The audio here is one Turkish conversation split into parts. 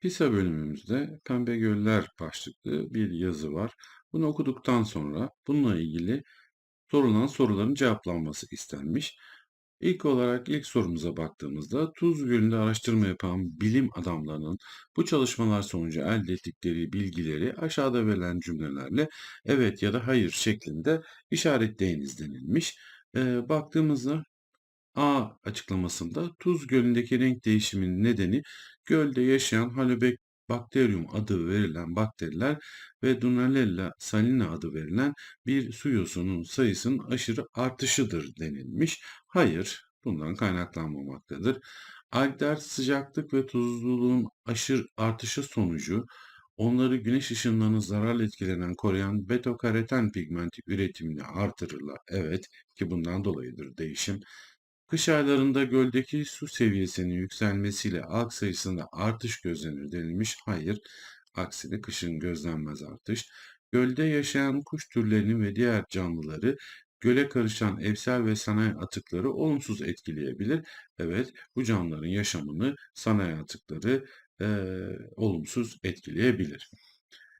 PISA bölümümüzde Pembe Göller başlıklı bir yazı var. Bunu okuduktan sonra bununla ilgili sorulan soruların cevaplanması istenmiş. İlk olarak ilk sorumuza baktığımızda Tuz Gölü'nde araştırma yapan bilim adamlarının bu çalışmalar sonucu elde ettikleri bilgileri aşağıda verilen cümlelerle evet ya da hayır şeklinde işaretleyiniz denilmiş. Ee, baktığımızda A açıklamasında Tuz Gölü'ndeki renk değişiminin nedeni gölde yaşayan Halobacterium adı verilen bakteriler ve Dunaliella salina adı verilen bir su yosunun sayısının aşırı artışıdır denilmiş. Hayır, bundan kaynaklanmamaktadır. Algler sıcaklık ve tuzluluğun aşırı artışı sonucu onları güneş ışınlarının zararlı etkilerinden koruyan beta-karoten pigmenti üretimini artırırlar. Evet ki bundan dolayıdır değişim. Kış aylarında göldeki su seviyesinin yükselmesiyle alg sayısında artış gözlenir denilmiş. Hayır, aksine kışın gözlenmez artış. Gölde yaşayan kuş türlerinin ve diğer canlıları göle karışan evsel ve sanayi atıkları olumsuz etkileyebilir. Evet, bu canlıların yaşamını sanayi atıkları e, olumsuz etkileyebilir.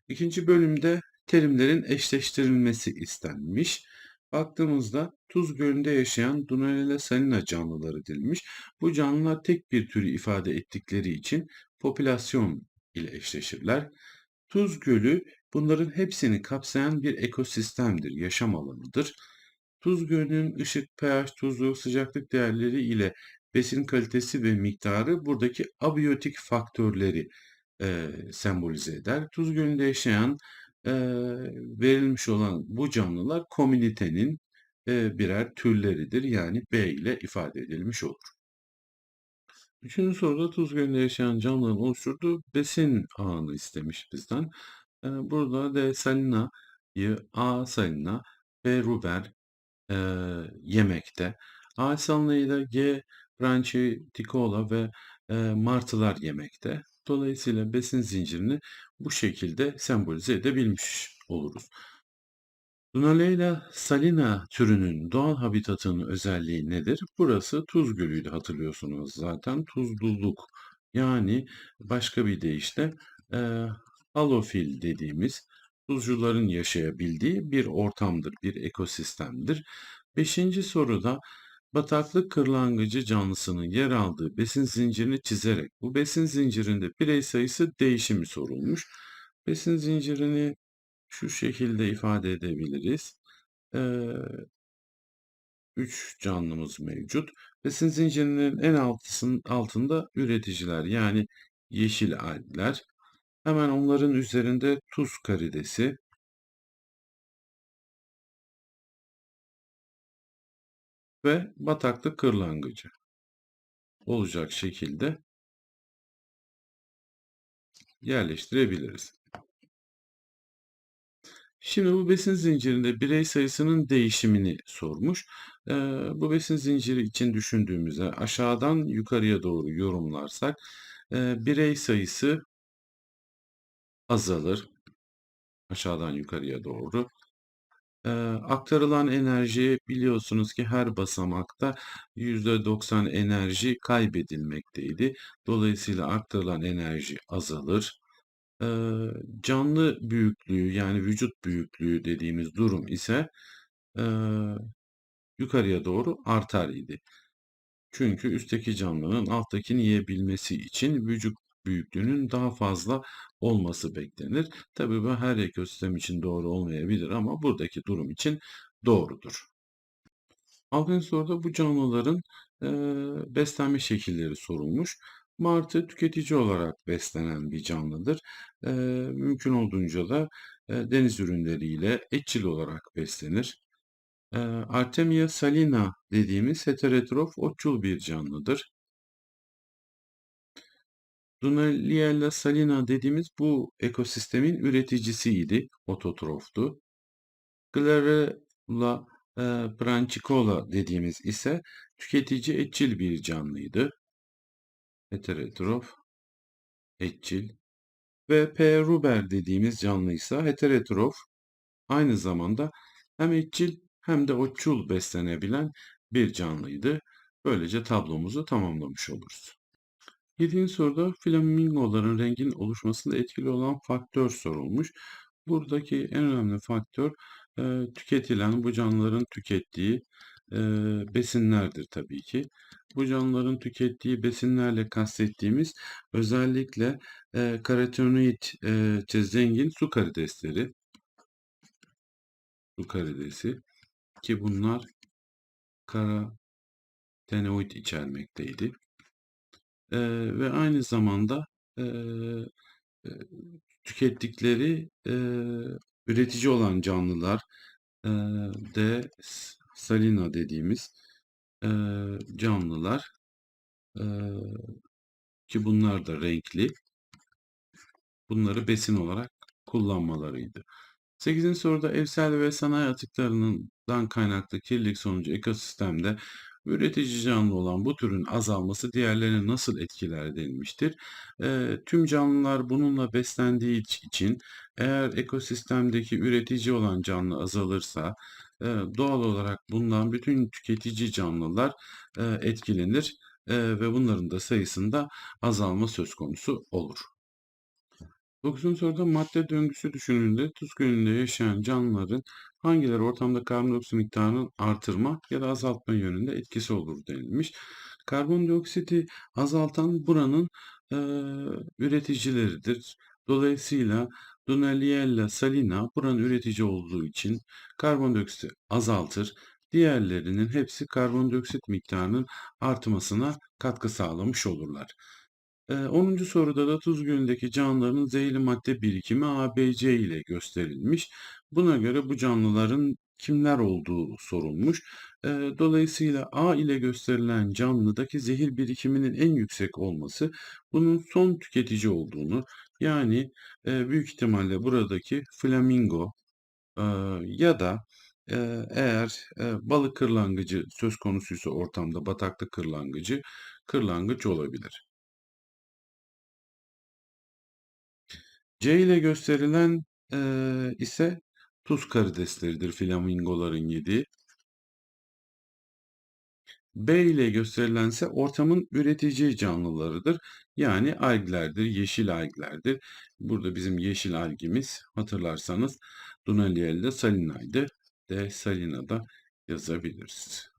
İkinci bölümde terimlerin eşleştirilmesi istenmiş. Baktığımızda Tuz Gölü'nde yaşayan Dunaliella salina canlıları denilmiş. Bu canlılar tek bir türü ifade ettikleri için popülasyon ile eşleşirler. Tuz Gölü bunların hepsini kapsayan bir ekosistemdir, yaşam alanıdır. Tuz Gölü'nün ışık, pH, tuzluluk, sıcaklık değerleri ile besin kalitesi ve miktarı buradaki abiyotik faktörleri e, sembolize eder. Tuz Gölü'nde yaşayan e, verilmiş olan bu canlılar komünitenin e, birer türleridir. Yani B ile ifade edilmiş olur. Üçüncü soruda Tuz Gölü'nde yaşayan canlıların oluşturduğu besin ağını istemiş bizden. E, burada D salina'yı A salina, B ruber e, yemekte. A salina'yı da G branchiticula ve e, martılar yemekte. Dolayısıyla besin zincirini bu şekilde sembolize edebilmiş oluruz. Dunaliella salina türünün doğal habitatının özelliği nedir? Burası tuz gölüydü hatırlıyorsunuz zaten. Tuzluluk yani başka bir deyişle e, halofil dediğimiz tuzcuların yaşayabildiği bir ortamdır, bir ekosistemdir. Beşinci soruda bataklık kırlangıcı canlısının yer aldığı besin zincirini çizerek bu besin zincirinde birey sayısı değişimi sorulmuş. Besin zincirini şu şekilde ifade edebiliriz. Ee, canlımız mevcut. Besin zincirinin en altısının altında üreticiler yani yeşil algler. Hemen onların üzerinde tuz karidesi, ve bataklık kırlangıcı olacak şekilde yerleştirebiliriz. Şimdi bu besin zincirinde birey sayısının değişimini sormuş. Ee, bu besin zinciri için düşündüğümüzde aşağıdan yukarıya doğru yorumlarsak e, birey sayısı azalır. Aşağıdan yukarıya doğru. Eee, aktarılan enerji biliyorsunuz ki her basamakta %90 enerji kaybedilmekteydi. Dolayısıyla aktarılan enerji azalır. Eee, canlı büyüklüğü yani vücut büyüklüğü dediğimiz durum ise eee, yukarıya doğru artar idi. Çünkü üstteki canlının alttakini yiyebilmesi için vücut büyüklüğünün daha fazla olması beklenir. Tabii bu her ekosistem için doğru olmayabilir ama buradaki durum için doğrudur. Altıncı soruda bu canlıların e, beslenme şekilleri sorulmuş. Martı tüketici olarak beslenen bir canlıdır. E, mümkün olduğunca da e, deniz ürünleriyle etçil olarak beslenir. E, Artemia salina dediğimiz heterotrof otçul bir canlıdır. Dunaliella salina dediğimiz bu ekosistemin üreticisiydi, ototroftu. Glarella e, branchicola dediğimiz ise tüketici etçil bir canlıydı. Heterotrof, etçil. Ve P. ruber dediğimiz canlı ise heterotrof, aynı zamanda hem etçil hem de otçul beslenebilen bir canlıydı. Böylece tablomuzu tamamlamış oluruz. Yedinci soruda flamingoların rengin oluşmasında etkili olan faktör sorulmuş. Buradaki en önemli faktör e, tüketilen, bu canlıların tükettiği e, besinlerdir tabii ki. Bu canlıların tükettiği besinlerle kastettiğimiz özellikle e, karotenoid e, zengin su karidesleri, su karidesi ki bunlar karotenoid içermekteydi. E, ve aynı zamanda e, tükettikleri e, üretici olan canlılar e, de salina dediğimiz e, canlılar e, ki bunlar da renkli bunları besin olarak kullanmalarıydı. 8. soruda evsel ve sanayi atıklarından kaynaklı kirlilik sonucu ekosistemde üretici canlı olan bu türün azalması diğerlerini nasıl etkiler denilmiştir. E, tüm canlılar bununla beslendiği için eğer ekosistemdeki üretici olan canlı azalırsa e, doğal olarak bundan bütün tüketici canlılar e, etkilenir e, ve bunların da sayısında azalma söz konusu olur. 9. soruda madde döngüsü düşünüldüğünde tuz gölünde yaşayan canlıların hangileri ortamda karbondioksit miktarını artırma ya da azaltma yönünde etkisi olur denilmiş. Karbondioksiti azaltan buranın e, üreticileridir. Dolayısıyla Dunaliella salina buranın üretici olduğu için karbondioksiti azaltır. Diğerlerinin hepsi karbondioksit miktarının artmasına katkı sağlamış olurlar. Eee, 10. soruda da tuz gölündeki canlıların zehirli madde birikimi ABC ile gösterilmiş. Buna göre bu canlıların kimler olduğu sorulmuş. Dolayısıyla A ile gösterilen canlıdaki zehir birikiminin en yüksek olması bunun son tüketici olduğunu yani büyük ihtimalle buradaki flamingo ya da eğer balık kırlangıcı söz konusuysa ortamda bataklık kırlangıcı kırlangıç olabilir. C ile gösterilen eee, ise tuz karidesleridir flamingoların yediği. B ile gösterilense ortamın üretici canlılarıdır. Yani alglerdir, yeşil alglerdir. Burada bizim yeşil algimiz hatırlarsanız Dunaliella salina'ydı. D salina'da yazabiliriz.